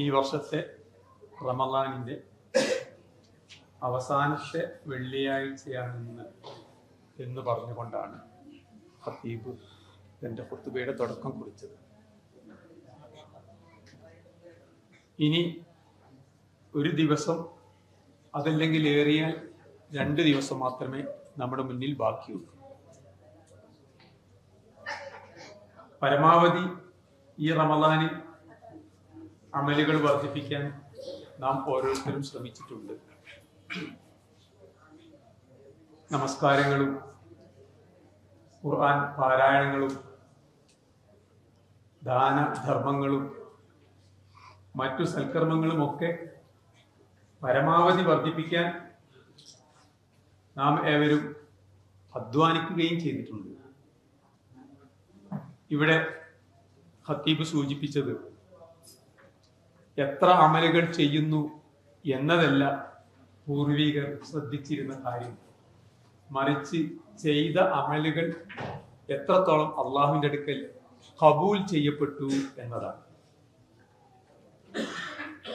ഈ വർഷത്തെ റമദാനിന്റെ അവസാനത്തെ വെള്ളിയാഴ്ചയാണെന്ന് എന്ന് പറഞ്ഞുകൊണ്ടാണ് ഹത്തീബ് തന്റെ കുത്തുബയുടെ തുടക്കം കുറിച്ചത്. ഇനി ഒരു ദിവസം അതല്ലെങ്കിൽ ഏറിയാൽ രണ്ട് ദിവസം മാത്രമേ നമ്മുടെ മുന്നിൽ ബാക്കിയുള്ളൂ. പരമാവധി ഈ റമദാനിൽ അമലുകൾ വർദ്ധിപ്പിക്കാൻ നാം ഓരോരുത്തരും ശ്രമിച്ചിട്ടുണ്ട്. നമസ്കാരങ്ങളും ഖുർആൻ പാരായണങ്ങളും ദാന ധർമ്മങ്ങളും മറ്റു സൽക്കർമ്മങ്ങളുമൊക്കെ പരമാവധി വർദ്ധിപ്പിക്കാൻ നാം ഏവരും അധ്വാനിക്കുകയും ചെയ്തിട്ടുണ്ട്. ഇവിടെ ഹത്തീബ് സൂചിപ്പിച്ചത് എത്ര അമലുകൾ ചെയ്യുന്നു എന്നതല്ല പൂർവികർ ശ്രദ്ധിച്ചിരുന്ന കാര്യം. മറിച്ച് ചെയ്ത അമലുകൾ എത്രത്തോളം അള്ളാഹുവിന്റെ അടുക്കൽ കബൂൽ ചെയ്യപ്പെട്ടു എന്നതാണ്.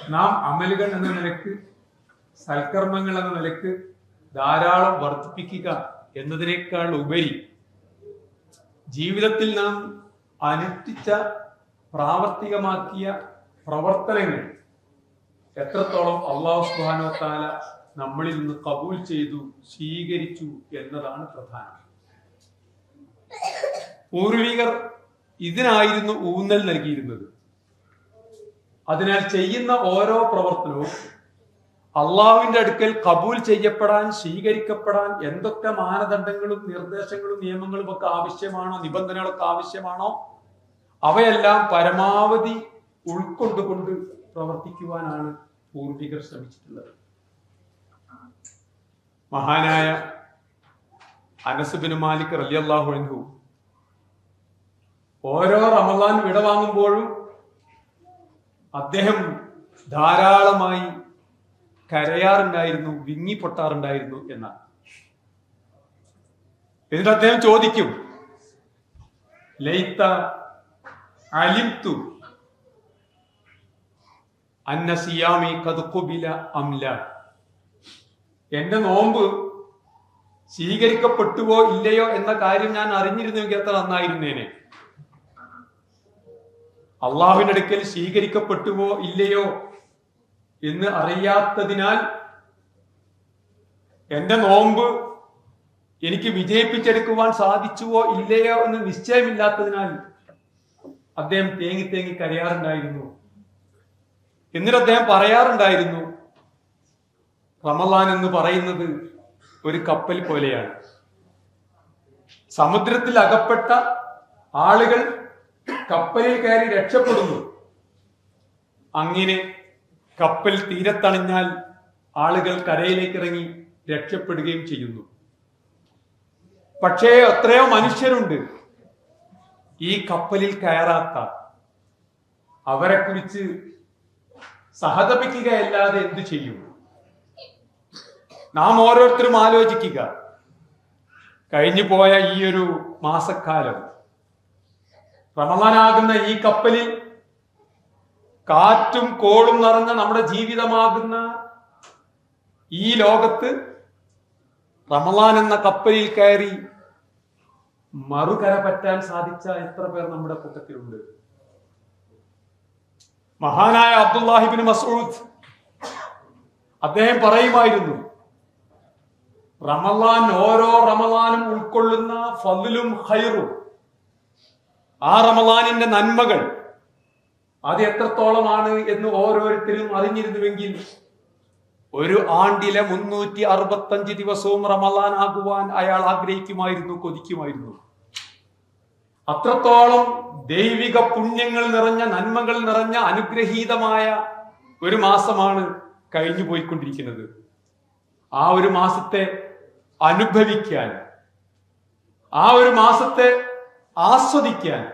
നാം അമലുകൾ എന്ന നിലയ്ക്ക് സൽക്കർമ്മങ്ങൾ എന്ന നിലയ്ക്ക് ധാരാളം വർദ്ധിപ്പിക്കുക എന്നതിനേക്കാൾ ഉപരി ജീവിതത്തിൽ നാം അനുഷ്ഠിച്ച പ്രാവർത്തികമാക്കിയ പ്രവർത്തനങ്ങൾ. എത്രത്തോളം അള്ളാഹു സുബാനോ താല നമ്മളിൽ നിന്ന് കബൂൽ ചെയ്തു സ്വീകരിച്ചു എന്നതാണ് പ്രധാനം. പൂർവികർ ഇതിനായിരുന്നു ഊന്നൽ നൽകിയിരുന്നത്. അതിനാൽ ചെയ്യുന്ന ഓരോ പ്രവർത്തനവും അള്ളാഹുവിന്റെ അടുക്കൽ കബൂൽ ചെയ്യപ്പെടാൻ സ്വീകരിക്കപ്പെടാൻ എന്തൊക്കെ മാനദണ്ഡങ്ങളും നിർദ്ദേശങ്ങളും നിയമങ്ങളും ഒക്കെ ആവശ്യമാണോ നിബന്ധനകളൊക്കെ ആവശ്യമാണോ അവയെല്ലാം പരമാവധി ഉൾക്കൊണ്ടുകൊണ്ട് പ്രവർത്തിക്കുവാനാണ് പൂർവികർ ശ്രമിച്ചിട്ടുള്ളത്. മഹാനായ അനസുബിന് മാലിക് റലിയല്ലാഹു അൻഹു ഓരോ റമദാൻ വിടവാങ്ങുമ്പോഴും അദ്ദേഹം ധാരാളമായി കരയാറുണ്ടായിരുന്നു വിങ്ങിപ്പൊട്ടാറുണ്ടായിരുന്നു എന്നാണ്. എന്നിട്ട് അദ്ദേഹം ചോദിക്കും ലൈത്ത അലിംതു അന്ന സിയാമി കതുക്കുബില അംല. എന്റെ നോമ്പ് സ്വീകരിക്കപ്പെട്ടുവോ ഇല്ലയോ എന്ന കാര്യം ഞാൻ അറിഞ്ഞിരുന്നുവെങ്കിൽ എത്ര നന്നായിരുന്നേനെ. അള്ളാഹുവിനടുക്കൽ സ്വീകരിക്കപ്പെട്ടുവോ ഇല്ലയോ എന്ന് അറിയാത്തതിനാൽ എന്റെ നോമ്പ് എനിക്ക് വിജയിപ്പിച്ചെടുക്കുവാൻ സാധിച്ചുവോ ഇല്ലയോ എന്ന് നിശ്ചയമില്ലാത്തതിനാൽ അദ്ദേഹം തേങ്ങി തേങ്ങി കരയാറുണ്ടായിരുന്നു. എന്നിട്ട് അദ്ദേഹം പറയാറുണ്ടായിരുന്നു റമലാൻ എന്ന് പറയുന്നത് ഒരു കപ്പൽ പോലെയാണ്. സമുദ്രത്തിൽ അകപ്പെട്ട ആളുകൾ കപ്പലിൽ കയറി രക്ഷപ്പെടുന്നു. അങ്ങനെ കപ്പൽ തീരത്തണിഞ്ഞാൽ ആളുകൾ കരയിലേക്ക് ഇറങ്ങി രക്ഷപ്പെടുകയും ചെയ്യുന്നു. പക്ഷേ എത്രയോ മനുഷ്യരുണ്ട് ഈ കപ്പലിൽ കയറാത്ത. അവരെ കുറിച്ച് സഹതപിക്കുകയല്ലാതെ എന്തു ചെയ്യും? നാം ഓരോരുത്തരും ആലോചിക്കുക. കഴിഞ്ഞു പോയ ഈ ഒരു മാസക്കാലം. റമദാനാകുന്ന ഈ കപ്പലിൽ കാറ്റും കോളും നിറഞ്ഞ നമ്മുടെ ജീവിതമാകുന്ന ഈ ലോകത്ത് റമലാൻ എന്ന കപ്പലിൽ കയറി മറുകര പറ്റാൻ സാധിച്ച എത്ര പേർ നമ്മുടെ കൂട്ടത്തിലുണ്ട്? മഹാനായ അബ്ദുല്ലാഹിബിൻ മസൂദ് അദ്ദേഹം പറയുമായിരുന്നു റമലാൻ ഓരോ റമലാനും ഉൾക്കൊള്ളുന്ന ഫതിലും ഹൈറും ആ റമലാനിന്റെ നന്മകൾ അത് എത്രത്തോളമാണ് എന്ന് ഓരോരുത്തരും അറിഞ്ഞിരുന്നുവെങ്കിൽ ഒരു ആണ്ടിലെ മുന്നൂറ്റി അറുപത്തഞ്ച് ദിവസവും റമലാൻ ആകുവാൻ അയാൾ ആഗ്രഹിക്കുമായിരുന്നു കൊതിക്കുമായിരുന്നു. അത്രത്തോളം ദൈവിക പുണ്യങ്ങൾ നിറഞ്ഞ നന്മകൾ നിറഞ്ഞ അനുഗ്രഹീതമായ ഒരു മാസമാണ് കഴിഞ്ഞു പോയിക്കൊണ്ടിരിക്കുന്നത്. ആ ഒരു മാസത്തെ അനുഭവിക്കാൻ ആ ഒരു മാസത്തെ ആസ്വദിക്കാൻ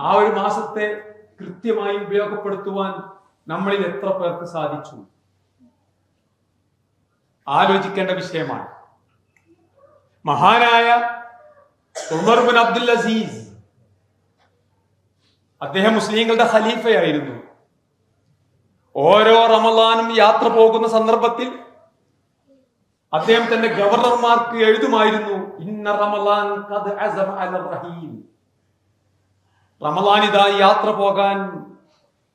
ആ ഒരു മാസത്തെ കൃത്യമായി ഉപയോഗപ്പെടുത്തുവാൻ നമ്മളിൽ എത്ര പേർക്ക് സാധിച്ചു? ആലോചിക്കേണ്ട വിഷയമാണ്. മഹാനായ ഉമർ അബ്ദുൽ അസീസ് അദ്ദേഹം മുസ്ലിങ്ങളുടെ ഖലീഫയായിരുന്നു. ഓരോ റമലാനും യാത്ര പോകുന്ന സന്ദർഭത്തിൽ അദ്ദേഹം തന്റെ ഗവർണർമാർക്ക് എഴുതുമായിരുന്നു ഇന്ന റമലാൻ റമലാൻ ഇതാ യാത്ര പോകാൻ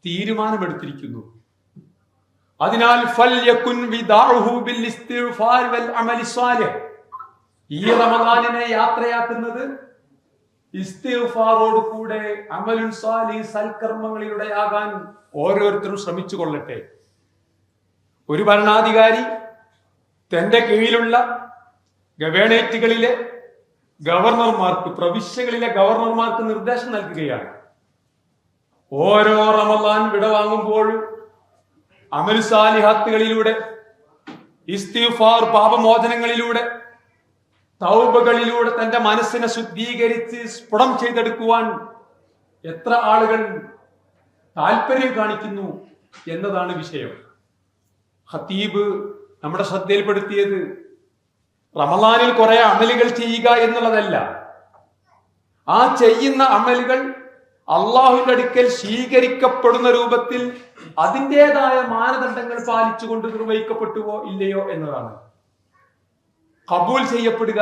തീരുമാനമെടുത്തിരിക്കുന്നു. അതിനാൽ ഈ റമദാനിനെ യാത്രയാക്കുന്നത് ഇസ്തിഗ്ഫാറോട് കൂടെ അമലുൻ സ്വാലി സൽക്കർമ്മങ്ങളിലൂടെയാകാൻ ഓരോരുത്തരും ശ്രമിച്ചു കൊള്ളട്ടെ ഒരു ഭരണാധികാരി തന്റെ കീഴിലുള്ള ഗവേണേറ്റുകളിലെ ഗവർണർമാർക്ക് പ്രവിശ്യകളിലെ ഗവർണർമാർക്ക് നിർദ്ദേശം നൽകുകയാണ്. ഓരോ റമദാൻ വിടവാങ്ങുമ്പോൾ അമലുസാലിഹാത്തുകളിലൂടെ ഇസ്തിഫാർ പാപമോചനങ്ങളിലൂടെ തൗബകളിലൂടെ തന്റെ മനസ്സിനെ ശുദ്ധീകരിച്ച് സ്ഫുടം ചെയ്തെടുക്കുവാൻ എത്ര ആളുകൾ താല്പര്യം കാണിക്കുന്നു എന്നതാണ് വിഷയം. ഹത്തീബ് നമ്മുടെ ശ്രദ്ധയിൽപ്പെടുത്തിയത് റമലാനിൽ കുറെ അമലുകൾ ചെയ്യുക എന്നുള്ളതല്ല. ആ ചെയ്യുന്ന അമലുകൾ അള്ളാഹുവിന്റെ അടുക്കൽ സ്വീകരിക്കപ്പെടുന്ന രൂപത്തിൽ അതിന്റെതായ മാനദണ്ഡങ്ങൾ പാലിച്ചുകൊണ്ട് നിർവഹിക്കപ്പെട്ടുവോ ഇല്ലയോ എന്നതാണ്. കബൂൽ ചെയ്യപ്പെടുക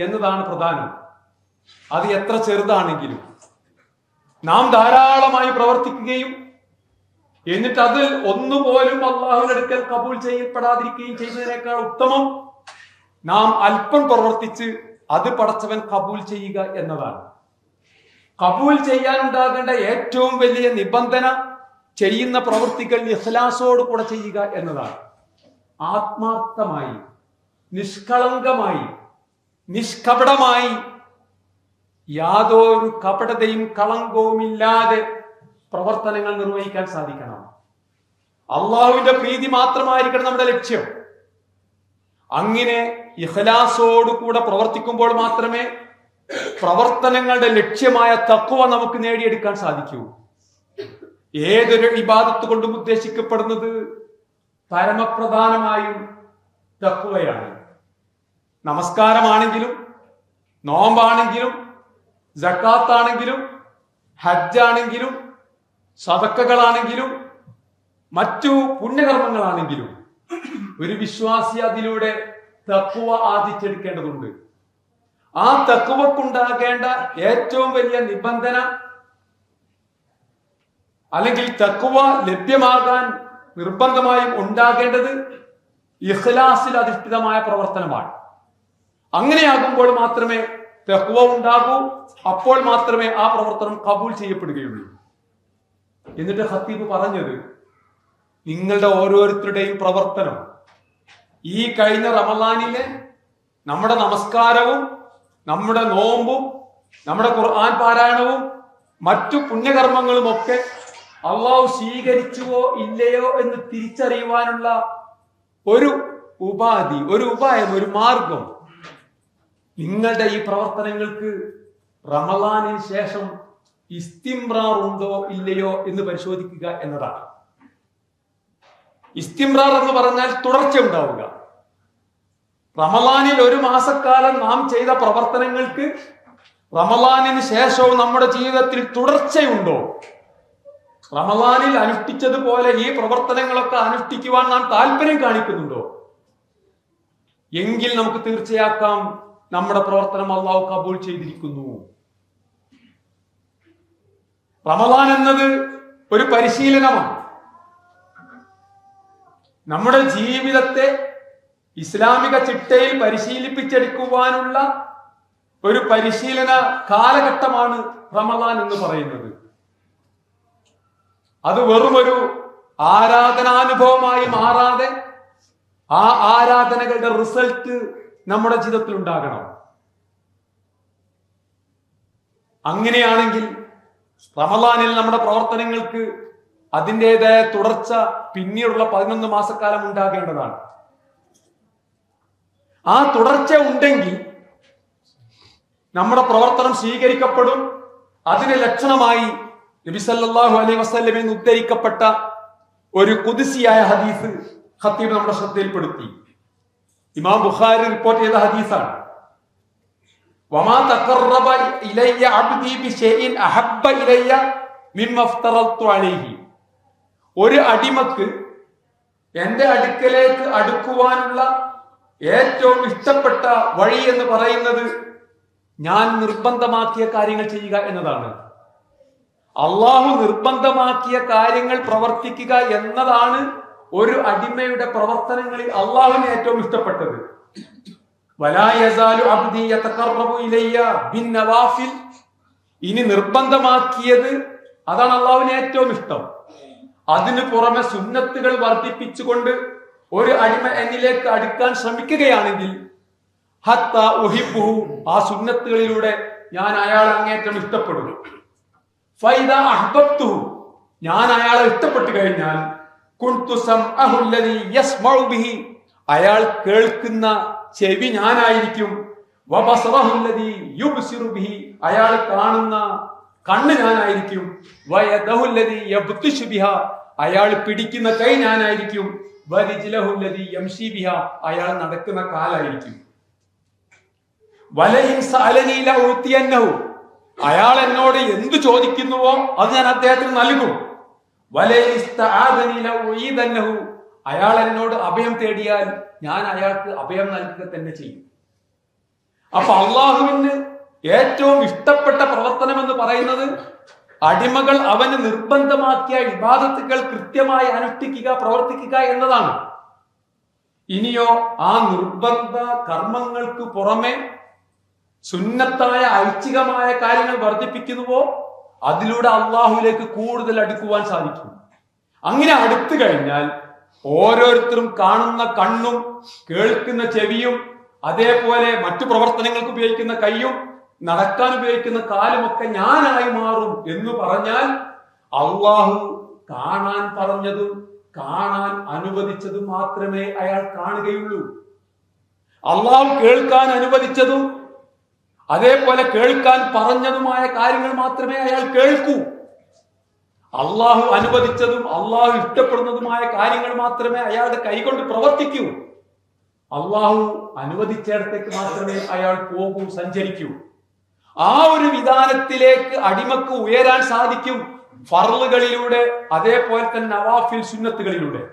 എന്നതാണ് പ്രധാനം. അത് എത്ര ചെറുതാണെങ്കിലും. നാം ധാരാളമായി പ്രവർത്തിക്കുകയും എന്നിട്ട് അത് ഒന്നുപോലും അള്ളാഹുവിന്റെ അടുക്കൽ കബൂൽ ചെയ്യപ്പെടാതിരിക്കുകയും ചെയ്യുന്നതിനേക്കാൾ ഉത്തമം നാം അല്പം പ്രവർത്തിച്ച് അത് പടച്ചവൻ കബൂൽ ചെയ്യുക എന്നതാണ്. കബൂൽ ചെയ്യാനുണ്ടാകേണ്ട ഏറ്റവും വലിയ നിബന്ധന ചെയ്യുന്ന പ്രവൃത്തികൾ ഇഖ്ലാസോട് കൂടെ ചെയ്യുക എന്നതാണ്. ആത്മാർത്ഥമായി നിഷ്കളങ്കമായി നിഷ്കപടമായി യാതൊരു കപടതയും കളങ്കവും ഇല്ലാതെ പ്രവർത്തനങ്ങൾ നിർവഹിക്കാൻ സാധിക്കണം. അള്ളാഹുവിന്റെ പ്രീതി മാത്രമായിരിക്കണം നമ്മുടെ ലക്ഷ്യം. അങ്ങനെ ഇഖലാസോട് കൂടെ പ്രവർത്തിക്കുമ്പോൾ മാത്രമേ പ്രവർത്തനങ്ങളുടെ ലക്ഷ്യമായ തക്കുവ നമുക്ക് നേടിയെടുക്കാൻ സാധിക്കൂ. ഏതൊരു വിവാദത്ത് കൊണ്ടും ഉദ്ദേശിക്കപ്പെടുന്നത് പരമപ്രധാനമായും തക്കുവയാണ് നമസ്കാരമാണെങ്കിലും നോമ്പാണെങ്കിലും ജക്കാത്താണെങ്കിലും ഹജ്ജാണെങ്കിലും സതക്കകളാണെങ്കിലും മറ്റു പുണ്യകർമ്മങ്ങളാണെങ്കിലും ഒരു വിശ്വാസി അതിലൂടെ തക്കുവ ആദിച്ചെടുക്കേണ്ടതുണ്ട്. ആ തക്കുവക്കുണ്ടാകേണ്ട ഏറ്റവും വലിയ നിബന്ധന അല്ലെങ്കിൽ തക്കുവ ലഭ്യമാകാൻ നിർബന്ധമായും ഉണ്ടാകേണ്ടത് ഇഖ്ലാസിൽ അധിഷ്ഠിതമായ പ്രവർത്തനമാണ്. അങ്ങനെയാകുമ്പോൾ മാത്രമേ തെക്കുവ ഉണ്ടാകൂ. അപ്പോൾ മാത്രമേ ആ പ്രവർത്തനം കബൂൽ ചെയ്യപ്പെടുകയുള്ളൂ. എന്നിട്ട് ഹത്തീബ് പറഞ്ഞത് നിങ്ങളുടെ ഓരോരുത്തരുടെയും പ്രവർത്തനം. ഈ കഴിഞ്ഞ റമലാനിലെ നമ്മുടെ നമസ്കാരവും നമ്മുടെ നോമ്പും നമ്മുടെ ഖുർആൻ പാരായണവും മറ്റു പുണ്യകർമ്മങ്ങളും ഒക്കെ അള്ളാഹു സ്വീകരിച്ചുവോ ഇല്ലയോ എന്ന് തിരിച്ചറിയുവാനുള്ള ഒരു ഉപാധി ഒരു ഉപായം ഒരു മാർഗം നിങ്ങളുടെ ഈ പ്രവർത്തനങ്ങൾക്ക് റമലാനിന് ശേഷം ഇസ്തിംറാർ ഉണ്ടോ ഇല്ലയോ എന്ന് പരിശോധിക്കുക എന്നതാണ്. ഇസ്തിംറാർ എന്ന് പറഞ്ഞാൽ തുടർച്ച ഉണ്ടാവുക. റമലാനിൽ ഒരു മാസക്കാലം നാം ചെയ്ത പ്രവർത്തനങ്ങൾക്ക് റമലാനിന് ശേഷവും നമ്മുടെ ജീവിതത്തിൽ തുടർച്ചയുണ്ടോ? റമലാനിൽ അനുഷ്ഠിച്ചതുപോലെ ഈ പ്രവർത്തനങ്ങളൊക്കെ അനുഷ്ഠിക്കുവാൻ നാം താല്പര്യം കാണിക്കുന്നുണ്ടോ? എങ്കിൽ നമുക്ക് തീർച്ചയാക്കാം നമ്മുടെ പ്രവർത്തനം അള്ളാഹു കബൂൾ ചെയ്തിരിക്കുന്നു. റമദാൻ എന്നത് ഒരു പരിശീലനമാണ്. നമ്മുടെ ജീവിതത്തെ ഇസ്ലാമിക ചിട്ടയിൽ പരിശീലിപ്പിച്ചെടുക്കുവാനുള്ള ഒരു പരിശീലന കാലഘട്ടമാണ് റമദാൻ എന്ന് പറയുന്നത്. അത് വെറും ഒരു ആരാധനാനുഭവമായി മാറാതെ ആ ആരാധനകളുടെ റിസൾട്ട് നമ്മുടെ ജീവിതത്തിൽ ഉണ്ടാകണം. അങ്ങനെയാണെങ്കിൽ റമലാനിൽ നമ്മുടെ പ്രവർത്തനങ്ങൾക്ക് അതിന്റെതായ തുടർച്ച പിന്നീടുള്ള പതിനൊന്ന് മാസക്കാലം ഉണ്ടാകേണ്ടതാണ്. ആ തുടർച്ച ഉണ്ടെങ്കിൽ നമ്മുടെ പ്രവർത്തനം സ്വീകരിക്കപ്പെടും. അതിന് ലക്ഷണമായി നബിസല്ലാഹു അലൈഹി വസ്ല്ലമിൽ നിന്ന് ഉദ്ധരിക്കപ്പെട്ട ഒരു കുതിസിയായ ഹദീസ് ഖത്തീബ് നമ്മുടെ ശ്രദ്ധയിൽപ്പെടുത്തി. ഇമാം ബുഖാരി റിപ്പോർട്ട് ചെയ്ത ഹദീസാണ്. ഒരു അടിമക്ക് എന്റെ അടുക്കലേക്ക് അടുക്കുവാനുള്ള ഏറ്റവും ഇഷ്ടപ്പെട്ട വഴി എന്ന് പറയുന്നത് ഞാൻ നിർബന്ധമാക്കിയ കാര്യങ്ങൾ ചെയ്യുക എന്നതാണ്. അള്ളാഹു നിർബന്ധമാക്കിയ കാര്യങ്ങൾ പ്രവർത്തിക്കുക എന്നതാണ് ഒരു അടിമയുടെ പ്രവർത്തനങ്ങളിൽ അള്ളാഹുവിന് ഏറ്റവും ഇഷ്ടപ്പെട്ടത്. ഇനി നിർബന്ധമാക്കിയത് അതാണ് അള്ളാഹുവിന് ഏറ്റവും ഇഷ്ടം. അതിനു പുറമെ സുന്നത്തുകൾ വർദ്ധിപ്പിച്ചുകൊണ്ട് ഒരു അടിമ എന്നിലേക്ക് അടുക്കാൻ ശ്രമിക്കുകയാണെങ്കിൽ ഹത്ത ഉഹിബുഹു ആ സുന്നത്തുകളിലൂടെ ഞാൻ അയാളെ അങ്ങേറ്റം ഇഷ്ടപ്പെടുന്നു ഫൈദ അഹ്ബത്തുഹു ഞാൻ അയാളെ ഇഷ്ടപ്പെട്ടു കഴിഞ്ഞാൽ അയാൾ കേൾക്കുന്ന ചെവി ഞാനായിരിക്കും. അയാൾ കാണുന്ന കണ്ണ് ഞാനായിരിക്കും. അയാൾ പിടിക്കുന്ന കൈ ഞാനായിരിക്കും. അയാൾ നടക്കുന്ന കാലായിരിക്കും. അയാൾ എന്നോട് എന്ത് ചോദിക്കുന്നുവോ അത് ഞാൻ അദ്ദേഹത്തിന് നൽകും. അയാൾ എന്നോട് അഭയം തേടിയാൽ ഞാൻ അയാൾക്ക് അഭയം നൽകുക തന്നെ ചെയ്യും. അപ്പൊ അള്ളാഹുവിന് ഏറ്റവും ഇഷ്ടപ്പെട്ട പ്രവർത്തനം എന്ന് പറയുന്നത് അടിമകൾ അവന് നിർബന്ധമാക്കിയ വിവാദത്തുകൾ കൃത്യമായി അനുഷ്ഠിക്കുക പ്രവർത്തിക്കുക എന്നതാണ്. ഇനിയോ ആ നിർബന്ധ കർമ്മങ്ങൾക്ക് പുറമെ സുന്നത്തായ ഐച്ഛികമായ കാര്യങ്ങൾ വർദ്ധിപ്പിക്കുന്നുവോ? അതിലൂടെ അള്ളാഹുവിലേക്ക് കൂടുതൽ അടുക്കുവാൻ സാധിക്കും. അങ്ങനെ അടുത്തു കഴിഞ്ഞാൽ ഓരോരുത്തരും കാണുന്ന കണ്ണും കേൾക്കുന്ന ചെവിയും അതേപോലെ മറ്റു പ്രവർത്തനങ്ങൾക്ക് ഉപയോഗിക്കുന്ന കൈയും നടക്കാൻ ഉപയോഗിക്കുന്ന കാലുമൊക്കെ ഞാനായി മാറും എന്ന് പറഞ്ഞാൽ അള്ളാഹു കാണാൻ പറഞ്ഞതും കാണാൻ അനുവദിച്ചതും മാത്രമേ അയാൾ കാണുകയുള്ളൂ. അള്ളാഹു കേൾക്കാൻ അനുവദിച്ചതും അതേപോലെ കേൾക്കാൻ പറഞ്ഞതുമായ കാര്യങ്ങൾ മാത്രമേ അയാൾ കേൾക്കൂ. അള്ളാഹു അനുവദിച്ചതും അള്ളാഹു ഇഷ്ടപ്പെടുന്നതുമായ കാര്യങ്ങൾ മാത്രമേ അയാളുടെ കൈകൊണ്ട് പ്രവർത്തിക്കൂ. അള്ളാഹു അനുവദിച്ചിടത്തേക്ക് മാത്രമേ അയാൾ പോകൂ സഞ്ചരിക്കൂ. ആ ഒരു വിധാനത്തിലേക്ക് അടിമക്ക് ഉയരാൻ സാധിക്കും ഫറലുകളിലൂടെ അതേപോലെ തന്നെ നവാഫിൽ സുന്നത്തുകളിലൂടെ.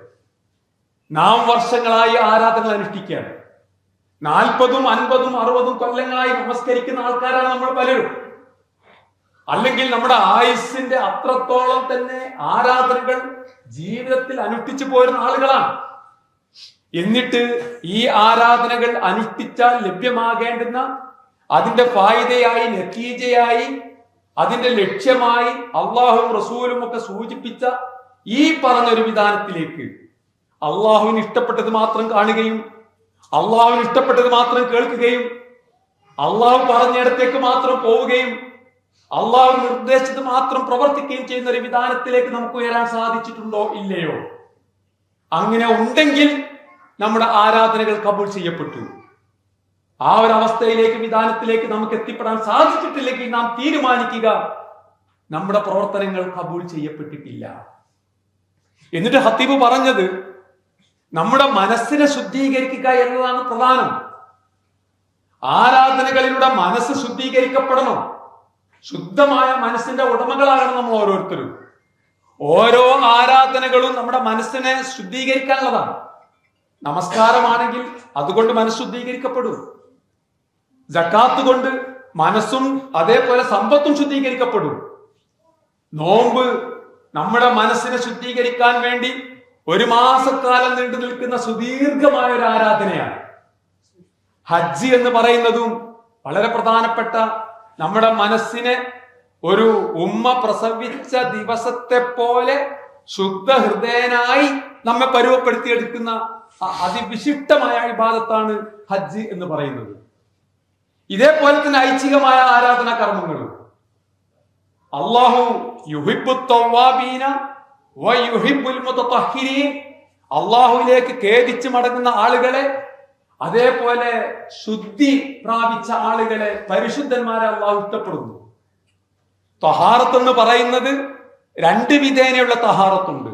നാം വർഷങ്ങളായി ആരാധനകൾ അനുഷ്ഠിക്കുകയാണ്. നാൽപ്പതും അൻപതും അറുപതും കൊല്ലങ്ങളായി നമസ്കരിക്കുന്ന ആൾക്കാരാണ് നമ്മൾ പലരും. അല്ലെങ്കിൽ നമ്മുടെ ആയുസിന്റെ അത്രത്തോളം തന്നെ ആരാധനകൾ ജീവിതത്തിൽ അനുഷ്ഠിച്ചു പോരുന്ന ആളുകളാണ്. എന്നിട്ട് ഈ ആരാധനകൾ അനുഷ്ഠിച്ചാൽ ലഭ്യമാകേണ്ടുന്ന അതിന്റെ ഫായിദയായി നത്തീജയായി അതിന്റെ ലക്ഷ്യമായി അള്ളാഹുവും റസൂലും ഒക്കെ സൂചിപ്പിച്ച ഈ പറഞ്ഞൊരു വിധാനത്തിലേക്ക് അള്ളാഹുവിന് ഇഷ്ടപ്പെട്ടത് മാത്രം കാണുകയും അള്ളാഹുവിന് ഇഷ്ടപ്പെട്ടത് മാത്രം കേൾക്കുകയും അള്ളാഹു പറഞ്ഞിടത്തേക്ക് മാത്രം പോവുകയും അള്ളാഹു നിർദ്ദേശിച്ചത് മാത്രം പ്രവർത്തിക്കുകയും ചെയ്യുന്ന ഒരു വിധാനത്തിലേക്ക് നമുക്ക് ഉയരാൻ സാധിച്ചിട്ടുണ്ടോ ഇല്ലയോ? അങ്ങനെ ഉണ്ടെങ്കിൽ നമ്മുടെ ആരാധനകൾ കബൂൾ ചെയ്യപ്പെട്ടു. ആ ഒരു അവസ്ഥയിലേക്ക് വിധാനത്തിലേക്ക് നമുക്ക് എത്തിപ്പെടാൻ സാധിച്ചിട്ടില്ലെങ്കിൽ നാം തീരുമാനിക്കുക നമ്മുടെ പ്രവർത്തനങ്ങൾ കബൂൾ ചെയ്യപ്പെട്ടിട്ടില്ല. എന്നിട്ട് ഹത്തീബ് പറഞ്ഞത് നമ്മുടെ മനസ്സിനെ ശുദ്ധീകരിക്കുക എന്നതാണ് പ്രധാനം. ആരാധനകളിലൂടെ മനസ്സ് ശുദ്ധീകരിക്കപ്പെടണം. ശുദ്ധമായ മനസ്സിന്റെ ഉടമകളാകണം നമ്മൾ ഓരോരുത്തരും. ഓരോ ആരാധനകളും നമ്മുടെ മനസ്സിനെ ശുദ്ധീകരിക്കാനുള്ളതാണ്. നമസ്കാരമാണെങ്കിൽ അതുകൊണ്ട് മനസ്സ് ശുദ്ധീകരിക്കപ്പെടും. ജക്കാത്ത് കൊണ്ട് മനസ്സും അതേപോലെ സമ്പത്തും ശുദ്ധീകരിക്കപ്പെടും. നോമ്പ് നമ്മുടെ മനസ്സിനെ ശുദ്ധീകരിക്കാൻ വേണ്ടി ഒരു മാസക്കാലം നീണ്ടു നിൽക്കുന്ന സുദീർഘമായ ഒരു ആരാധനയാണ്. ഹജ്ജ് എന്ന് പറയുന്നതും വളരെ പ്രധാനപ്പെട്ട നമ്മുടെ മനസ്സിനെ ഒരു ഉമ്മ പ്രസവിച്ച ദിവസത്തെ പോലെ ശുദ്ധ ഹൃദയനായി നമ്മെ പരുവപ്പെടുത്തിയെടുക്കുന്ന അതിവിശിഷ്ടമായ വിഭാഗത്താണ് ഹജ്ജ് എന്ന് പറയുന്നത്. ഇതേപോലെ തന്നെ ഐച്ഛികമായ ആരാധനാ കർമ്മങ്ങളും അള്ളാഹു യുഹിബു അള്ളാഹുവിലേക്ക് ഖേദിച്ച് മടങ്ങുന്ന ആളുകളെ അതേപോലെ ശുദ്ധി പ്രാപിച്ച ആളുകളെ പരിശുദ്ധന്മാരെ അള്ളാഹു ഇഷ്ടപ്പെടുന്നു. തഹാറത്ത് എന്ന് പറയുന്നത് രണ്ട് വിധേനയുള്ള തഹാറത്തുണ്ട്.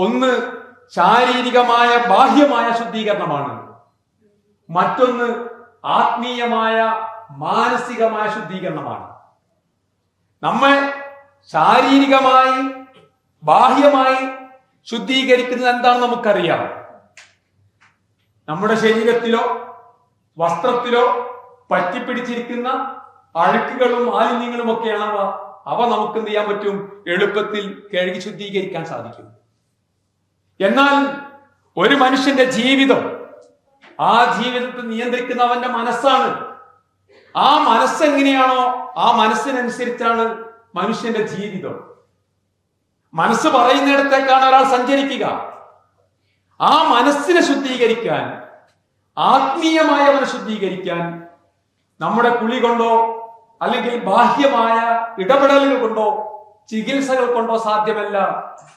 ഒന്ന് ശാരീരികമായ ബാഹ്യമായ ശുദ്ധീകരണമാണ്. മറ്റൊന്ന് ആത്മീയമായ മാനസികമായ ശുദ്ധീകരണമാണ്. നമ്മൾ ശാരീരികമായി ബാഹ്യമായി ശുദ്ധീകരിക്കുന്നത് എന്താണെന്ന് നമുക്കറിയാം. നമ്മുടെ ശരീരത്തിലോ വസ്ത്രത്തിലോ പറ്റിപ്പിടിച്ചിരിക്കുന്ന അഴുക്കുകളും മാലിന്യങ്ങളും ഒക്കെയാണ് അവ. അവ നമുക്ക് എന്ത് ചെയ്യാൻ പറ്റും? എളുപ്പത്തിൽ കഴുകി ശുദ്ധീകരിക്കാൻ സാധിക്കും. എന്നാൽ ഒരു മനുഷ്യന്റെ ജീവിതം ആ ജീവിതത്തെ നിയന്ത്രിക്കുന്ന അവന്റെ മനസ്സാണ്. ആ മനസ്സെങ്ങനെയാണോ ആ മനസ്സിനനുസരിച്ചാണ് മനുഷ്യന്റെ ജീവിതം. മനസ്സ് പറയുന്നിടത്തേക്കാണ് ഒരാൾ സഞ്ചരിക്കുക. ആ മനസ്സിനെ ശുദ്ധീകരിക്കാൻ ആത്മീയമായ അവനെ ശുദ്ധീകരിക്കാൻ നമ്മുടെ കുളി കൊണ്ടോ അല്ലെങ്കിൽ ബാഹ്യമായ ഇടപെടലുകൾ കൊണ്ടോ ചികിത്സകൾ കൊണ്ടോ സാധ്യമല്ല.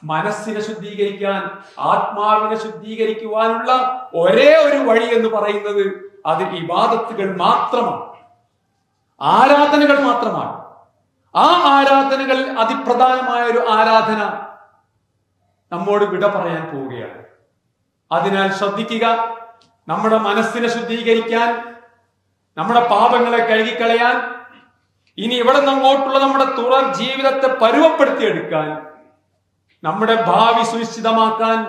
മനസ്സിനെ ശുദ്ധീകരിക്കാൻ ആത്മാവിനെ ശുദ്ധീകരിക്കുവാനുള്ള ഒരേ ഒരു വഴി എന്ന് പറയുന്നത് അത് ഇബാദത്തുകൾ മാത്രമാണ്. ആരാധനകൾ മാത്രമാണ്. ആ ആരാധനകൾ അതിപ്രധാനമായ ഒരു ആരാധന നമ്മോട് വിട പറയാൻ പോവുകയാണ്. അതിനാൽ ശ്രദ്ധിക്കുക നമ്മുടെ മനസ്സിനെ ശുദ്ധീകരിക്കാൻ നമ്മുടെ പാപങ്ങളെ കഴുകിക്കളയാൻ ഇനി ഇവിടെ അങ്ങോട്ടുള്ള നമ്മുടെ തുറ ജീവിതത്തെ പരുവപ്പെടുത്തിയെടുക്കാൻ നമ്മുടെ ഭാവി സുനിശ്ചിതമാക്കാൻ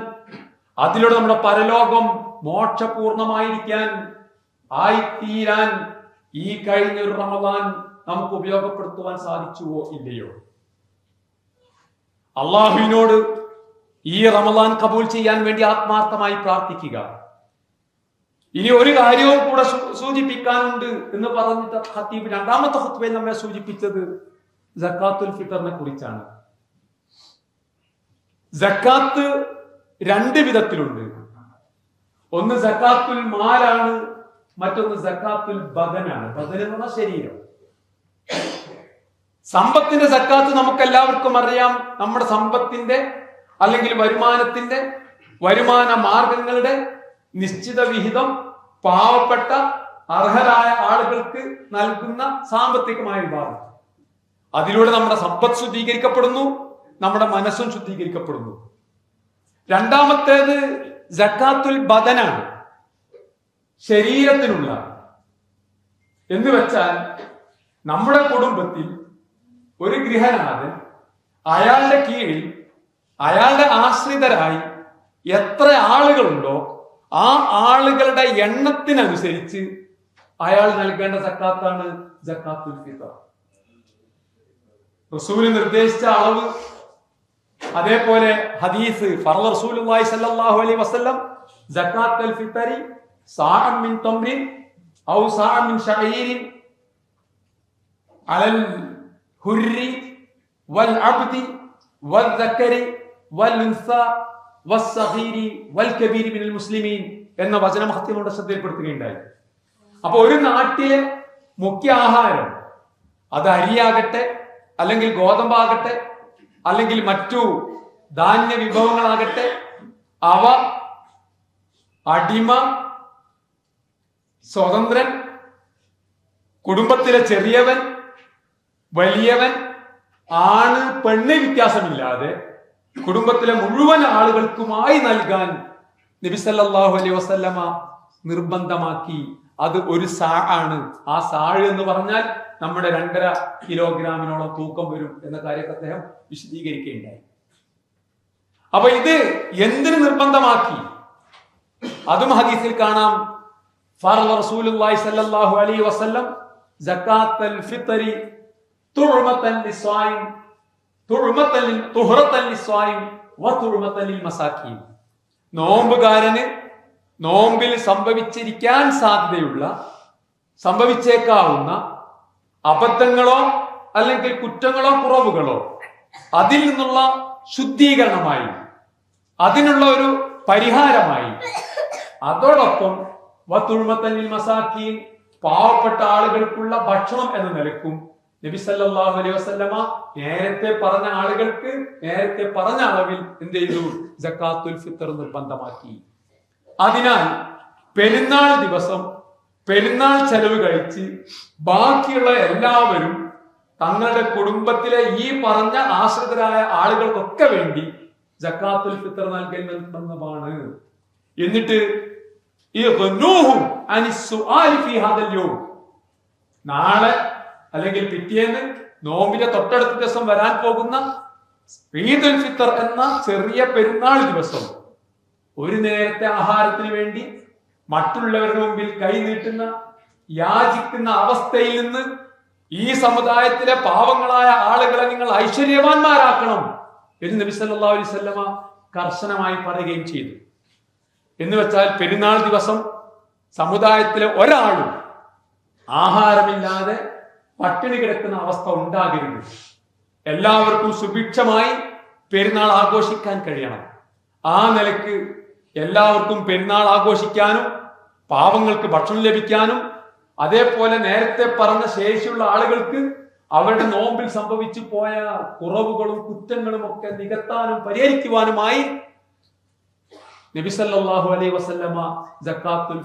അതിലൂടെ നമ്മുടെ പരലോകം മോക്ഷപൂർണമായിരിക്കാൻ ആയിത്തീരാൻ ഈ കഴിഞ്ഞൊരു റമദാൻ നമുക്ക് ഉപയോഗപ്പെടുത്തുവാൻ സാധിച്ചുവോ ഇല്ലയോ? അള്ളാഹുവിനോട് ഈ റമദാൻ കബൂൽ ചെയ്യാൻ വേണ്ടി ആത്മാർത്ഥമായി പ്രാർത്ഥിക്കുക. ഇനി ഒരു കാര്യവും കൂടെ സൂചിപ്പിക്കാനുണ്ട് എന്ന് പറഞ്ഞിട്ട് ഹത്തീബ് രണ്ടാമത്തെ ഹുത്ബയിൽ നമ്മെ സൂചിപ്പിച്ചത് ജക്കാത്തുൽ ഫിത്തറിനെ കുറിച്ചാണ്. ജക്കാത്ത് രണ്ട് വിധത്തിലുണ്ട്. ഒന്ന് ജക്കാത്തുൽ മാലാണ് മറ്റൊന്ന് ജക്കാത്തുൽ ബദനാണ്. ബദൻ എന്ന് ശരീരം. സമ്പത്തിന്റെ സക്കാത്ത് നമുക്ക് എല്ലാവർക്കും അറിയാം. നമ്മുടെ സമ്പത്തിന്റെ അല്ലെങ്കിൽ വരുമാനത്തിന്റെ വരുമാന മാർഗങ്ങളുടെ നിശ്ചിത വിഹിതം പാവപ്പെട്ട അർഹരായ ആളുകൾക്ക് നൽകുന്ന സാമ്പത്തികമായ വിഭാഗം. അതിലൂടെ നമ്മുടെ സമ്പത്ത് ശുദ്ധീകരിക്കപ്പെടുന്നു നമ്മുടെ മനസ്സും ശുദ്ധീകരിക്കപ്പെടുന്നു. രണ്ടാമത്തേത് ജക്കാത്തുൽ ബദനാണ്. ശരീരത്തിനുള്ള. എന്ന് വെച്ചാൽ നമ്മുടെ കുടുംബത്തിൽ ഒരു ഗൃഹനാഥൻ അയാളുടെ കീഴിൽ അയാളുടെ ആശ്രിതരായി എത്ര ആളുകളുണ്ടോ ആ ആളുകളുടെ എണ്ണത്തിനനുസരിച്ച് അയാൾ നൽകേണ്ട സക്കാത്താണ് ജക്കാത്തുൽ റസൂൽ നിർദ്ദേശിച്ച അളവ് അതേപോലെ ഹദീസ് ഫർള റസൂലുള്ളാഹി അലൈഹി വസല്ലം സക്കാത്തുൽ സാഅൻ മിൻ ഔ മിൻ അലൽ ഹുർരി വൽ അബ്ദി വൽ വൽ ഉൻസ വസ്സഗീരി വൽ കബീരി മിനൽ മുസ്ലിമീൻ എന്ന വചനം ഹത്യങ്ങളുടെ ശ്രദ്ധയിൽപ്പെടുത്തുകയുണ്ടായി. അപ്പൊ ഒരു നാട്ടിലെ മുഖ്യ ആഹാരം അത് അരിയാകട്ടെ അല്ലെങ്കിൽ ഗോതമ്പാകട്ടെ അല്ലെങ്കിൽ മറ്റു ധാന്യ വിഭവങ്ങളാകട്ടെ അവ അടിമ സ്വതന്ത്രൻ കുടുംബത്തിലെ ചെറിയവൻ വലിയവൻ ആണ് പെണ്ണ് വ്യത്യാസമില്ലാതെ കുടുംബത്തിലെ മുഴുവൻ ആളുകൾക്കുമായി നൽകാൻ നബിസല്ലാഹു അലൈഹി വസല്ലമ നിർബന്ധമാക്കി. അത് ഒരു സാ ആണ്. ആ സാഴ് എന്ന് പറഞ്ഞാൽ നമ്മുടെ രണ്ടര കിലോഗ്രാമിനോളം തൂക്കം വരും എന്ന കാര്യമൊക്കെ അദ്ദേഹം വിശദീകരിക്കുകയുണ്ടായി. അപ്പൊ ഇത് എന്തിന് നിർബന്ധമാക്കി? അതും ഹദീസിൽ കാണാം. ഫാർ റസൂലുള്ളാഹി സല്ലല്ലാഹു അലൈഹി വസല്ലം ഫിത്രി നോമ്പുകാരന് നോമ്പിൽ സംഭവിച്ചിരിക്കാൻ സാധ്യതയുള്ള സംഭവിച്ചേക്കാവുന്ന അബദ്ധങ്ങളോ അല്ലെങ്കിൽ കുറ്റങ്ങളോ കുറവുകളോ അതിൽ നിന്നുള്ള ശുദ്ധീകരണമായി അതിനുള്ള ഒരു പരിഹാരമായി. അതോടൊപ്പം വത്തുഴുമത്തലിൽ മസാക്കിയും പാവപ്പെട്ട ആളുകൾക്കുള്ള ഭക്ഷണം എന്ന നിലക്കും നബി സല്ലാഹു അലൈഹി വസ്ലമ നേരത്തെ പറഞ്ഞ ആളുകൾക്ക് നേരത്തെ പറഞ്ഞ അളവിൽ എന്ത് ചെയ്തു? ജക്കാത്തുൽ ഫിത്തർ നിർബന്ധമാക്കി. അതിനാൽ പെരുന്നാൾ ദിവസം പെരുന്നാൾ ചെലവ് കഴിച്ച് ബാക്കിയുള്ള എല്ലാവരും തങ്ങളുടെ കുടുംബത്തിലെ ഈ പറഞ്ഞ ആശ്രിതരായ ആളുകൾക്കൊക്കെ വേണ്ടി ജക്കാത്തുൽ ഫിത്തർ നൽകൽ നിർബന്ധമാണ്. എന്നിട്ട് ഈ നാളെ അല്ലെങ്കിൽ പിറ്റേന്ന് നോമ്പിന്റെ തൊട്ടടുത്ത ദിവസം വരാൻ പോകുന്ന ഈദുൽ ഫിത്തർ എന്ന ചെറിയ പെരുന്നാൾ ദിവസം. ഒരു നേരത്തെ ആഹാരത്തിന് വേണ്ടി മറ്റുള്ളവരുടെ മുമ്പിൽ കൈ നീട്ടുന്ന യാചിക്കുന്ന അവസ്ഥയിൽ നിന്ന് ഈ സമുദായത്തിലെ പാവങ്ങളായ ആളുകളെ നിങ്ങൾ ഐശ്വര്യവാന്മാരാക്കണം എന്ന് നബി സല്ലാ അലൈഹി വസല്ലമ കർശനമായി പറയുകയും ചെയ്തു. എന്ന് വെച്ചാൽ പെരുന്നാൾ ദിവസം സമുദായത്തിലെ ഒരാളും ആഹാരമില്ലാതെ പട്ടിണി കിടക്കുന്ന അവസ്ഥ ഉണ്ടാകരുത്. എല്ലാവർക്കും സുഭിക്ഷമായി പെരുന്നാൾ ആഘോഷിക്കാൻ കഴിയണം. ആ നിലയ്ക്ക് എല്ലാവർക്കും പെരുന്നാൾ ആഘോഷിക്കാനും പാവങ്ങൾക്ക് ഭക്ഷണം ലഭിക്കാനും അതേപോലെ നേരത്തെ പറഞ്ഞ ശേഷിയുള്ള ആളുകൾക്ക് അവരുടെ നോമ്പിൽ സംഭവിച്ചു പോയ കുറവുകളും കുറ്റങ്ങളും ഒക്കെ നികത്താനും പരിഹരിക്കുവാനുമായി നബിസല്ലാഹു അലൈ വസല്ലമ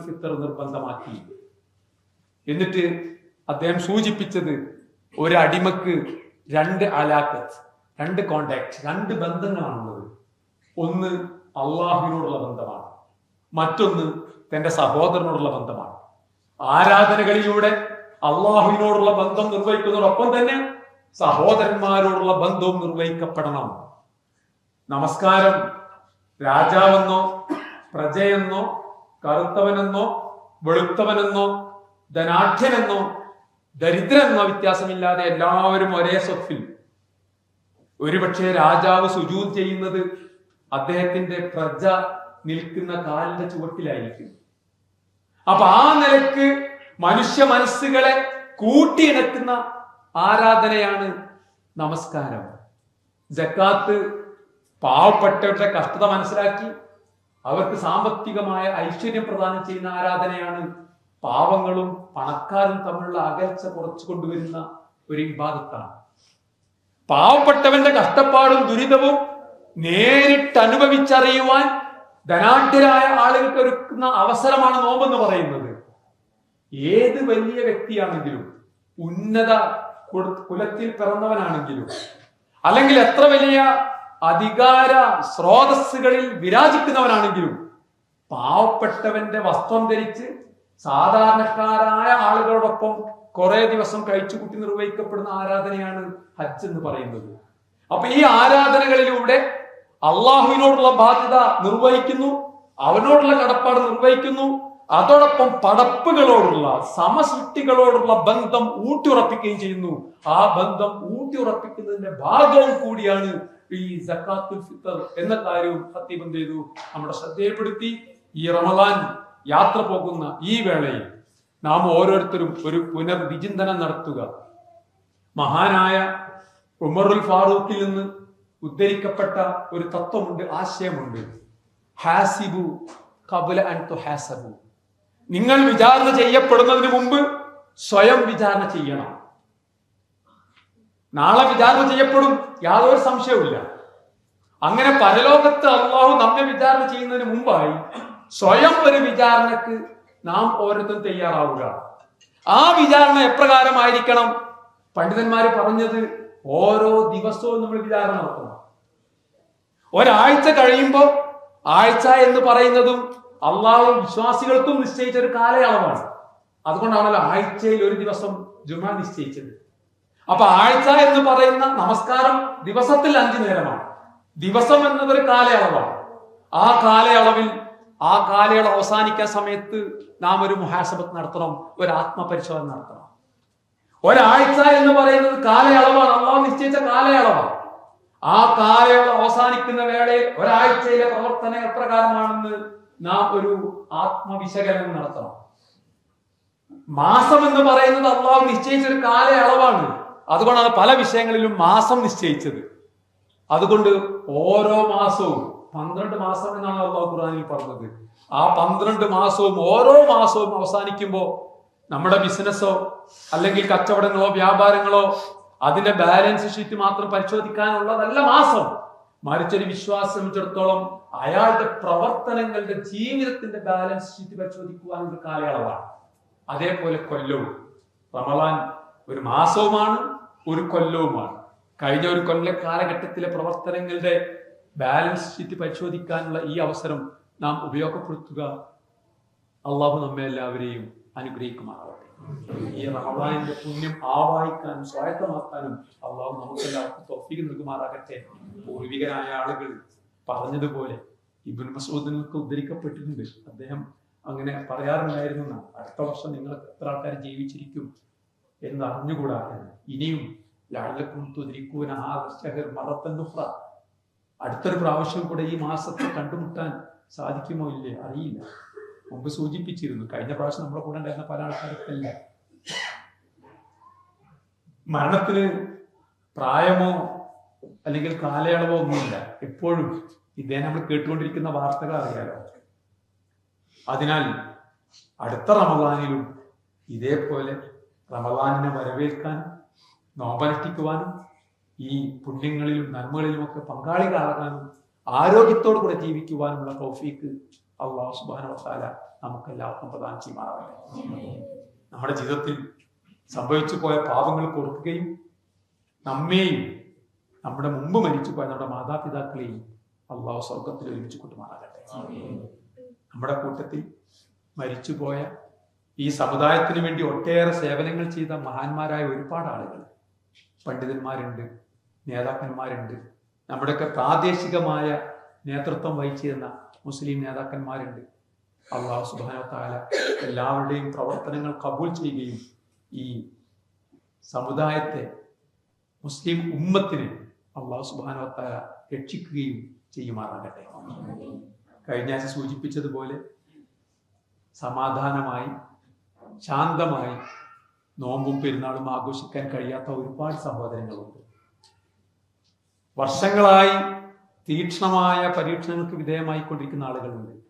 ഫിത്തർ നിർബന്ധമാക്കി. എന്നിട്ട് അദ്ദേഹം സൂചിപ്പിച്ചത് ഒരു അടിമക്ക് രണ്ട് അലാക്കത്ത് രണ്ട് കോണ്ടാക്ട് രണ്ട് ബന്ധങ്ങളാണുള്ളത്. ഒന്ന് അള്ളാഹുവിനോടുള്ള ബന്ധമാണ്. മറ്റൊന്ന് തന്റെ സഹോദരനോടുള്ള ബന്ധമാണ്. ആരാധനകളിലൂടെ അള്ളാഹുവിനോടുള്ള ബന്ധം നിർവഹിക്കുന്നതോടൊപ്പം തന്നെ സഹോദരന്മാരോടുള്ള ബന്ധവും നിർവഹിക്കപ്പെടണം. നമസ്കാരം. രാജാവെന്നോ പ്രജയെന്നോ കറുത്തവനെന്നോ വെളുത്തവനെന്നോ ധനാഠ്യനെന്നോ ദരിദ്രനെന്നോ വ്യത്യാസമില്ലാതെ എല്ലാവരും ഒരേ സ്വത്തിൽ. ഒരുപക്ഷെ രാജാവ് സുജൂത് ചെയ്യുന്നത് അദ്ദേഹത്തിന്റെ പ്രജ നിൽക്കുന്ന കാലിന്റെ ചുവട്ടിലായിരിക്കും. അപ്പൊ ആ നിലയ്ക്ക് മനുഷ്യ മനസ്സുകളെ കൂട്ടിയിണക്കുന്ന ആരാധനയാണ് നമസ്കാരം. ജക്കാത്ത് പാവപ്പെട്ടവരുടെ കഷ്ടത മനസ്സിലാക്കി അവർക്ക് സാമ്പത്തികമായ ഐശ്വര്യം പ്രദാനം ചെയ്യുന്ന ആരാധനയാണ് പാവങ്ങളും പണക്കാരും തമ്മിലുള്ള അകൽച്ച കുറച്ചു കൊണ്ടുവരുന്ന ഒരു വിവാദത്താണ് പാവപ്പെട്ടവന്റെ കഷ്ടപ്പാടും ദുരിതവും നേരിട്ട് അനുഭവിച്ചറിയുവാൻ ധനാഢ്യരായ ആളുകൾക്ക് ഒരുക്കുന്ന അവസരമാണ് നോമ്പെന്ന് പറയുന്നത്. ഏത് വലിയ വ്യക്തിയാണെങ്കിലും ഉന്നത കുലത്തിൽ പിറന്നവനാണെങ്കിലും അല്ലെങ്കിൽ എത്ര വലിയ അധികാര സ്രോതസ്സുകളിൽ വിരാജിക്കുന്നവനാണെങ്കിലും പാവപ്പെട്ടവന്റെ വസ്ത്രം ധരിച്ച് സാധാരണക്കാരായ ആളുകളോടൊപ്പം കുറെ ദിവസം കഴിച്ചു കുട്ടി നിർവഹിക്കപ്പെടുന്ന ആരാധനയാണ് ഹജ്ജ് എന്ന് പറയുന്നത്. അപ്പൊ ഈ ആരാധനകളിലൂടെ അള്ളാഹുവിനോടുള്ള ബാധ്യത നിർവഹിക്കുന്നു അവനോടുള്ള കടപ്പാട് നിർവഹിക്കുന്നു അതോടൊപ്പം പടപ്പുകളോടുള്ള സമസൃഷ്ടികളോടുള്ള ബന്ധം ഊട്ടിയുറപ്പിക്കുകയും ചെയ്യുന്നു. ആ ബന്ധം ഊട്ടിയുറപ്പിക്കുന്നതിന്റെ ഭാഗവും കൂടിയാണ് ഈ സക്കാത്തുൽ ഫിത്തർ എന്ന കാര്യവും സത്യബന്ധ ചെയ്തു? നമ്മുടെ ശ്രദ്ധയിൽപ്പെടുത്തി. ഈ റമദാൻ യാത്ര പോകുന്ന ഈ വേളയിൽ നാം ഓരോരുത്തരും ഒരു പുനർവിചിന്തനം നടത്തുക. മഹാനായ ഉമറുൽ ഫാറൂഖിൽ നിന്ന് ഉദ്ധരിക്കപ്പെട്ട ഒരു തത്വമുണ്ട് ആശയമുണ്ട്. ഹാസിബു കബുല ഹാസബു നിങ്ങൾ വിചാരണ ചെയ്യപ്പെടുന്നതിന് മുമ്പ് സ്വയം വിചാരണ ചെയ്യണം. നാളെ വിചാരണ ചെയ്യപ്പെടും യാതൊരു സംശയവുമില്ല. അങ്ങനെ പരലോകത്ത് അള്ളാഹു നമ്മെ വിചാരണ ചെയ്യുന്നതിന് മുമ്പായി സ്വയം ഒരു വിചാരണക്ക് നാം ഓരോരുത്തരും തയ്യാറാവുക. ആ വിചാരണ എപ്രകാരമായിരിക്കണം? പണ്ഡിതന്മാർ പറഞ്ഞത് ഓരോ ദിവസവും നമ്മൾ വിചാരണ നടത്തണം. ഒരാഴ്ച കഴിയുമ്പോൾ ആഴ്ച എന്ന് പറയുന്നതും അള്ളാഹു വിശ്വാസികൾക്കും നിശ്ചയിച്ച ഒരു കാലയളവാണ്. അതുകൊണ്ടാണല്ലോ ആഴ്ചയിൽ ഒരു ദിവസം ജുമ നിശ്ചയിച്ചത്. അപ്പൊ ആഴ്ച എന്ന് പറയുന്ന നമസ്കാരം ദിവസത്തിൽ അഞ്ചു നേരമാണ്. ദിവസം എന്നതൊരു കാലയളവാണ്. ആ കാലയളവിൽ ആ കാലയളവ് അവസാനിക്കാൻ സമയത്ത് നാം ഒരു മുഹാസബത്ത് നടത്തണം ഒരു ആത്മപരിശോധന നടത്തണം. ഒരാഴ്ച എന്ന് പറയുന്നത് കാലയളവാണ്. അള്ളാഹ് നിശ്ചയിച്ച കാലയളവാണ്. ആ കാലയളവ് അവസാനിക്കുന്ന വേളയിൽ ഒരാഴ്ചയിലെ പ്രവർത്തനം എപ്രകാരമാണെന്ന് നാം ഒരു ആത്മവിശകലനം നടത്തണം. മാസം എന്ന് പറയുന്നത് അള്ളാഹു നിശ്ചയിച്ച ഒരു കാലയളവാണ്. അതുകൊണ്ടാണ് പല വിഷയങ്ങളിലും മാസം നിശ്ചയിച്ചത്. അതുകൊണ്ട് ഓരോ മാസവും പന്ത്രണ്ട് മാസം എന്നാണ് അള്ളാഹു ഖുറാനിൽ പറഞ്ഞത്. ആ പന്ത്രണ്ട് മാസവും ഓരോ മാസവും അവസാനിക്കുമ്പോൾ നമ്മുടെ ബിസിനസ്സോ അല്ലെങ്കിൽ കച്ചവടങ്ങളോ വ്യാപാരങ്ങളോ അതിന്റെ ബാലൻസ് ഷീറ്റ് മാത്രം പരിശോധിക്കാനുള്ളതല്ല മാസം. മറിച്ചൊരു വിശ്വാസം സംബന്ധിച്ചിടത്തോളം അയാളുടെ പ്രവർത്തനങ്ങളുടെ ജീവിതത്തിന്റെ ബാലൻസ് ഷീറ്റ് പരിശോധിക്കുവാനുള്ള കാലയളവാണ്. അതേപോലെ കൊല്ലവും. റമലാൻ ഒരു മാസവുമാണ് ഒരു കൊല്ലവുമാണ്. കഴിഞ്ഞ ഒരു കൊല്ല കാലഘട്ടത്തിലെ പ്രവർത്തനങ്ങളുടെ ബാലൻസ് ഷീറ്റ് പരിശോധിക്കാനുള്ള ഈ അവസരം നാം ഉപയോഗപ്പെടുത്തുക. അള്ളാഹു നമ്മെ എല്ലാവരെയും അനുഗ്രഹിക്കുമാറാവട്ടെ. ഈ റമദാനിന്റെ പുണ്യം ആവാഹിക്കാനും സ്വായത്തമാക്കാനും അള്ളാഹു നമുക്കെല്ലാവർക്കും തൊഫീക്ക് നൽകുമാറാകട്ടെ. പൂർവികരായ ആളുകൾ പറഞ്ഞതുപോലെ ഇബിൻ മസൂദിനൊക്കെ ഉദ്ധരിക്കപ്പെട്ടിട്ടുണ്ട്. അദ്ദേഹം അങ്ങനെ പറയാറുണ്ടായിരുന്നു. അടുത്ത വർഷം നിങ്ങൾ എത്ര ആൾക്കാർ ജീവിച്ചിരിക്കും എന്ന്. അറിഞ്ഞുകൂടാ ഇനിയും ലാലക്കും തുതിരിക്കൂന ആ മറത്തൻ നുഹ്റ. അടുത്തൊരു പ്രാവശ്യം കൂടെ ഈ മാസത്തെ കണ്ടുമുട്ടാൻ സാധിക്കുമോ ഇല്ലേ? അറിയില്ല. മുമ്പ് സൂചിപ്പിച്ചിരുന്നു. കഴിഞ്ഞ പ്രാവശ്യം നമ്മളെ കൂടെ ഉണ്ടായിരുന്ന പല ആൾക്കാർക്കല്ല. മരണത്തിന് പ്രായമോ അല്ലെങ്കിൽ കാലയളവോ ഒന്നുമില്ല. എപ്പോഴും ഇദ്ദേഹം നമ്മൾ കേട്ടുകൊണ്ടിരിക്കുന്ന വാർത്തകൾ അറിയാലോ. അതിനാൽ അടുത്ത റമദാനിലും ഇതേപോലെ റമദാനിനെ വരവേൽക്കാനും നോമ്പനുഷ്ഠിക്കുവാനും ഈ പുണ്യങ്ങളിലും നന്മകളിലും ഒക്കെ പങ്കാളികളാകാനും ആരോഗ്യത്തോടു കൂടെ ജീവിക്കുവാനുമുള്ള തൗഫീക്ക് അള്ളാഹു സുബാന വസാല നമുക്ക് എല്ലാവർക്കും പ്രദാനം ചെയ്യുമാറാവട്ടെ നമ്മുടെ ജീവിതത്തിൽ സംഭവിച്ചു പോയ പാപങ്ങൾ കൊടുക്കുകയും നമ്മെയും നമ്മുടെ മുമ്പ് മരിച്ചു പോയ നമ്മുടെ മാതാപിതാക്കളെയും അള്ളാഹു സ്വർഗത്തിൽ ഒരുമിച്ച് കൊണ്ടുമാറാകട്ടെ. നമ്മുടെ കൂട്ടത്തിൽ മരിച്ചുപോയ ഈ സമുദായത്തിന് വേണ്ടി ഒട്ടേറെ സേവനങ്ങൾ ചെയ്ത മഹാന്മാരായ ഒരുപാട് ആളുകൾ പണ്ഡിതന്മാരുണ്ട്. നേതാക്കന്മാരുണ്ട്. നമ്മുടെയൊക്കെ പ്രാദേശികമായ നേതൃത്വം വഹിച്ചിരുന്ന മുസ്ലിം നേതാക്കന്മാരുണ്ട്. അള്ളാഹു സുബാനത്താല എല്ലാവരുടെയും പ്രവർത്തനങ്ങൾ കബൂൽ ചെയ്യുകയും ഈ സമുദായത്തെ മുസ്ലിം ഉമ്മത്തിനെ അള്ളാഹു സുബാനത്താല രക്ഷിക്കുകയും ചെയ്യുമാറാകട്ടെ. കഴിഞ്ഞ ആഴ്ച സൂചിപ്പിച്ചതുപോലെ സമാധാനമായി ശാന്തമായി നോമ്പും പെരുന്നാളും ആഘോഷിക്കാൻ കഴിയാത്ത ഒരുപാട് സഹോദരങ്ങളുണ്ട്. വർഷങ്ങളായി തീക്ഷണമായ പരീക്ഷണങ്ങൾക്ക് വിധേയമായിക്കൊണ്ടിരിക്കുന്ന ആളുകളുണ്ട്.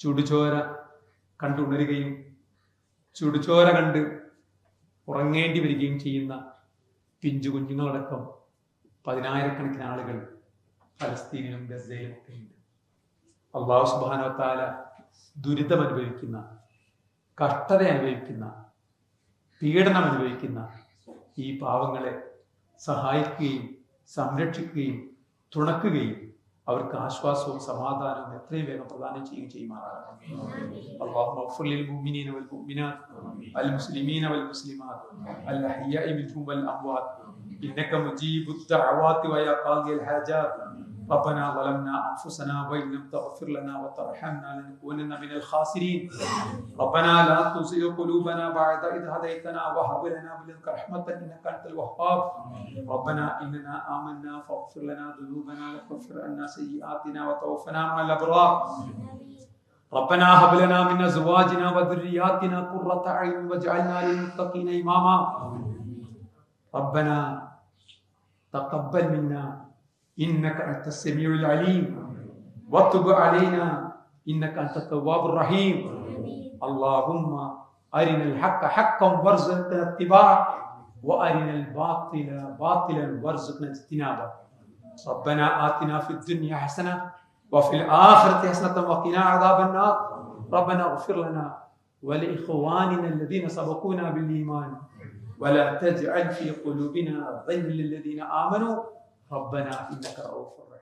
ചുടുചോര കണ്ടുണരുകയും ചുടുചോര കണ്ട് ഉറങ്ങേണ്ടി വരികയും ചെയ്യുന്ന പിഞ്ചു കുഞ്ഞുങ്ങളടക്കം പതിനായിരക്കണക്കിന് ആളുകൾ ഫലസ്തീനിലും ഗസയിലും ഒക്കെ ഉണ്ട്. അള്ളാഹു സുബാനോത്താല ദുരിതം അനുഭവിക്കുന്ന കഷ്ടത അനുഭവിക്കുന്ന പീഡനം അനുഭവിക്കുന്ന ഈ പാവങ്ങളെ സഹായിക്കുകയും സംരക്ഷിക്കുകയും തുണക്കുകയും അവർക്ക് ആശ്വാസവും സമാധാനവും എത്രയും വേഗം പ്രദാനം ചെയ്യുകയും ചെയ്യുമാറാകട്ടെ ഇന്നക്ക മുജീബു ദഅവാതി വയാ ഖാദിൽ ഹാജാത് ربنا ظلمنا أنفسنا وإن لم تغفر لنا وترحمنا لنكونن من الخاسرين. ربنا لا تزغ قلوبنا بعد إذ هديتنا وهب لنا من لدنك رحمة إنك أنت الوهاب. ربنا إننا آمنا فاغفر لنا ذنوبنا وكفر عنا سيئاتنا وتوفنا مع الأبرار. ربنا هب لنا من أزواجنا وذرياتنا قرة أعين واجعلنا للمتقين إماما. ربنا تقبل منا إنك أنت السميع العليم. وتب علينا إنك أنت التواب الرحيم. اللهم أرنا الحق حقا وارزقنا اتباعه وأرنا الباطل باطلا وارزقنا اجتنابه. ربنا آتنا في الدنيا حسنة وفي الآخرة حسنة وقنا عذاب النار. ربنا اغفر لنا ولإخواننا الذين سبقونا بالإيمان. ولا تجعل في قلوبنا غلا للذين آمنوا. ربنا إنك رؤوف رحيم.